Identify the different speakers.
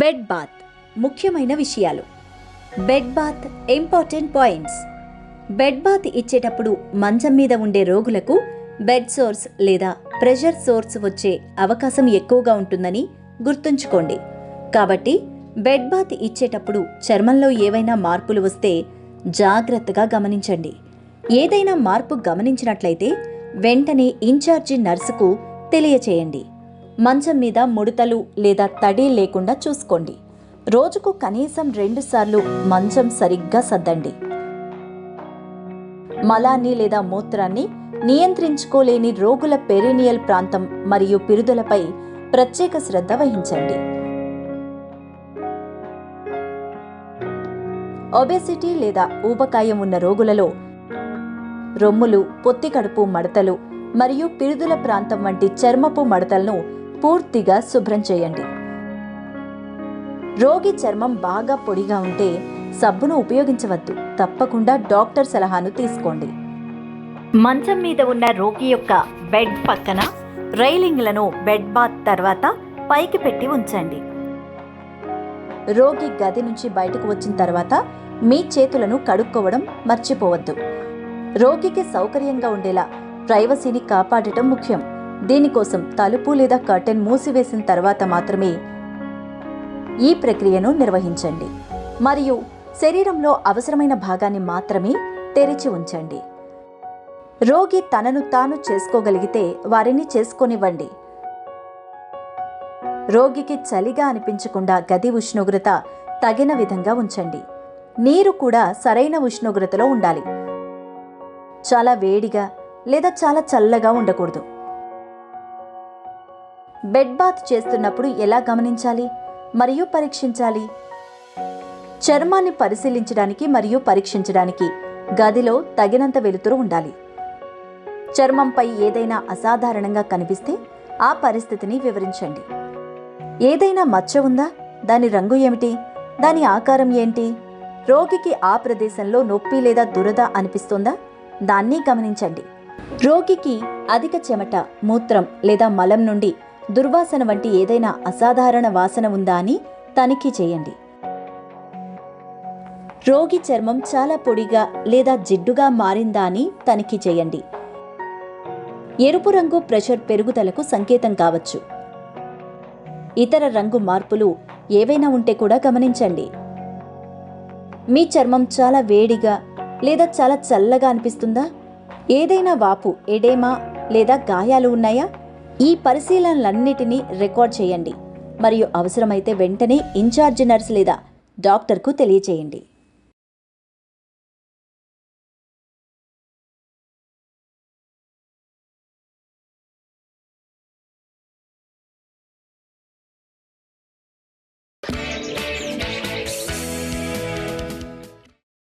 Speaker 1: Bed bath ముఖ్యమైన విషయాలు. Bed bath important points. Bed bath ఇచ్చేటప్పుడు మంచం మీద ఉండే రోగులకు బెడ్ సోర్స్ లేదా ప్రెషర్ సోర్స్ వచ్చే అవకాశం ఎక్కువగా ఉంటుందని గుర్తుంచుకోండి. కాబట్టి బెడ్ బాత్ ఇచ్చేటప్పుడు చర్మంలో ఏవైనా మార్పులు వస్తే జాగ్రత్తగా గమనించండి. ఏదైనా మార్పు గమనించినట్లయితే వెంటనే ఇన్ఛార్జి నర్సుకు తెలియచేయండి. మంచం మీద ముడతలు లేదా తడి లేకుండా చూసుకోండి. రోజుకు కనీసం రెండుసార్లు మంచం సరిగ్గా సర్దండి. మలాన్ని లేదా మూత్రాన్ని నియంత్రించుకోలేని రోగుల పెరినియల్ ప్రాంతం మరియు పిరుదలపై ప్రత్యేక శ్రద్ధ వహించండి. ఒబెసిటీ లేదా ఊబకాయం ఉన్న రోగులలో రొమ్ములు పొత్తి కడుపు మడతలు మరియు పిరుదుల ప్రాంతం వంటి చర్మపు మడతలను పూర్తిగా శుభ్రం చేయండి. రోగి చర్మం బాగా పొడిగా ఉంటే సబ్బును ఉపయోగించవద్దు. తప్పకుండా డాక్టర్ సలహాను తీసుకోండి. మంచం మీద ఉన్న రోగి యొక్క బెడ్ పక్కన రైలింగ్లను బెడ్ బాత్ తర్వాత పైకి పెట్టి ఉంచండి. రోగి గది నుంచి బయటకు వచ్చిన తర్వాత మీ చేతులను కడుక్కోవడం మర్చిపోవద్దు. రోగికి సౌకర్యంగా ఉండేలా ప్రైవసీని కాపాడటం ముఖ్యం. దీనికోసం తలుపు లేదా కర్టెన్ మూసివేసిన తర్వాత మాత్రమే ఈ ప్రక్రియను నిర్వహించండి. మరియు శరీరంలో అవసరమైన భాగాన్ని మాత్రమే తెరిచి ఉంచండి. రోగి తనను తాను చేసుకోగలిగితే వారిని చేసుకోనివ్వండి. రోగికి చలిగా అనిపించకుండా గది ఉష్ణోగ్రత తగిన విధంగా ఉంచండి. నీరు కూడా సరైన ఉష్ణోగ్రతలో ఉండాలి. చాలా వేడిగా లేదా చాలా చల్లగా ఉండకూడదు. బెడ్ బాత్ చేస్తున్నప్పుడు ఎలా గమనించాలి? మరియు పరీక్షించాలి. చర్మాన్ని పరిశీలించడానికి మరియు పరీక్షించడానికి గదిలో తగినంత వెలుతురు ఉండాలి. చర్మంపై ఏదైనా అసాధారణంగా కనిపిస్తే ఆ పరిస్థితిని వివరించండి. ఏదైనా మచ్చ ఉందా? దాని రంగు ఏమిటి? దాని ఆకారం ఏంటి? రోగికి ఆ ప్రదేశంలో నొప్పి లేదా దురద అనిపిస్తుందా? దాన్ని గమనించండి. రోగికి అధిక చెమట మూత్రం లేదా మలం నుండి దుర్వాసన వంటి ఏదైనా అసాధారణ వాసన ఉందా అని తనిఖీ చేయండి. రోగి చర్మం చాలా పొడిగా లేదా జిడ్డుగా మారిందా అని తనిఖీ చేయండి. ఎరుపు రంగు ప్రెషర్ పెరుగుదలకు సంకేతం కావచ్చు. ఇతర రంగు మార్పులు ఏవైనా ఉంటే కూడా గమనించండి. మీ చర్మం చాలా వేడిగా లేదా చాలా చల్లగా అనిపిస్తుందా? ఏదైనా వాపు ఎడేమా లేదా గాయాలు ఉన్నాయా? ఈ పరిశీలనలన్నిటినీ రికార్డ్ చేయండి. మరియు అవసరమైతే వెంటనే ఇన్ఛార్జ్ నర్స్ లేదా డాక్టర్కు తెలియచేయండి.